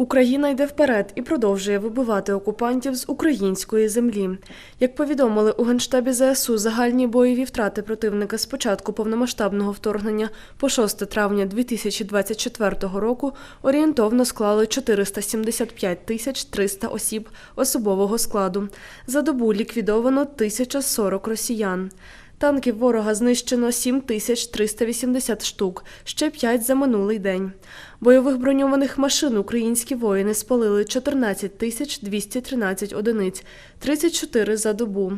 Україна йде вперед і продовжує вибивати окупантів з української землі. Як повідомили у генштабі ЗСУ, загальні бойові втрати противника з початку повномасштабного вторгнення по 6 травня 2024 року орієнтовно склали 475 тисяч 300 осіб особового складу. За добу ліквідовано 1040 росіян. Танків ворога знищено 7380 штук, ще 5 за минулий день. Бойових броньованих машин українські воїни спалили 14 тисяч 213 одиниць, 34 за добу.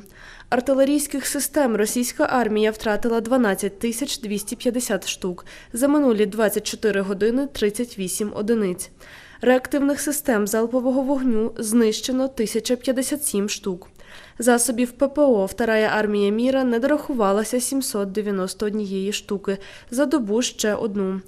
Артилерійських систем російська армія втратила 12 тисяч 250 штук, за минулі 24 години 38 одиниць. Реактивних систем залпового вогню знищено 1057 штук. Засобів ППО Вторая армія міра не дорахувалася 791 штуки, за добу ще одну.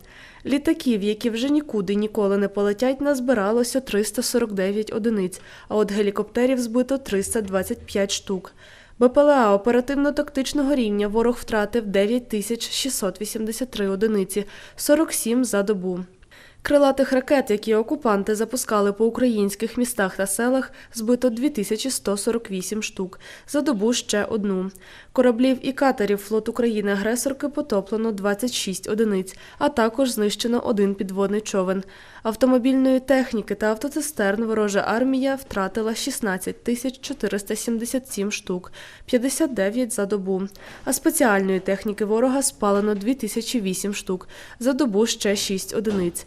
Літаків, які вже нікуди ніколи не полетять, назбиралося 349 одиниць, а от гелікоптерів збито 325 штук. БПЛА оперативно-тактичного рівня ворог втратив 9683 одиниці, 47 за добу. Крилатих ракет, які окупанти запускали по українських містах та селах, збито 2148 штук, за добу ще одну. Кораблів і катерів флот України-агресорки потоплено 26 одиниць, а також знищено один підводний човен. Автомобільної техніки та автоцистерн ворожа армія втратила 16 тисяч 477 штук, 59 за добу. А спеціальної техніки ворога спалено 2008 штук, за добу ще 6 одиниць.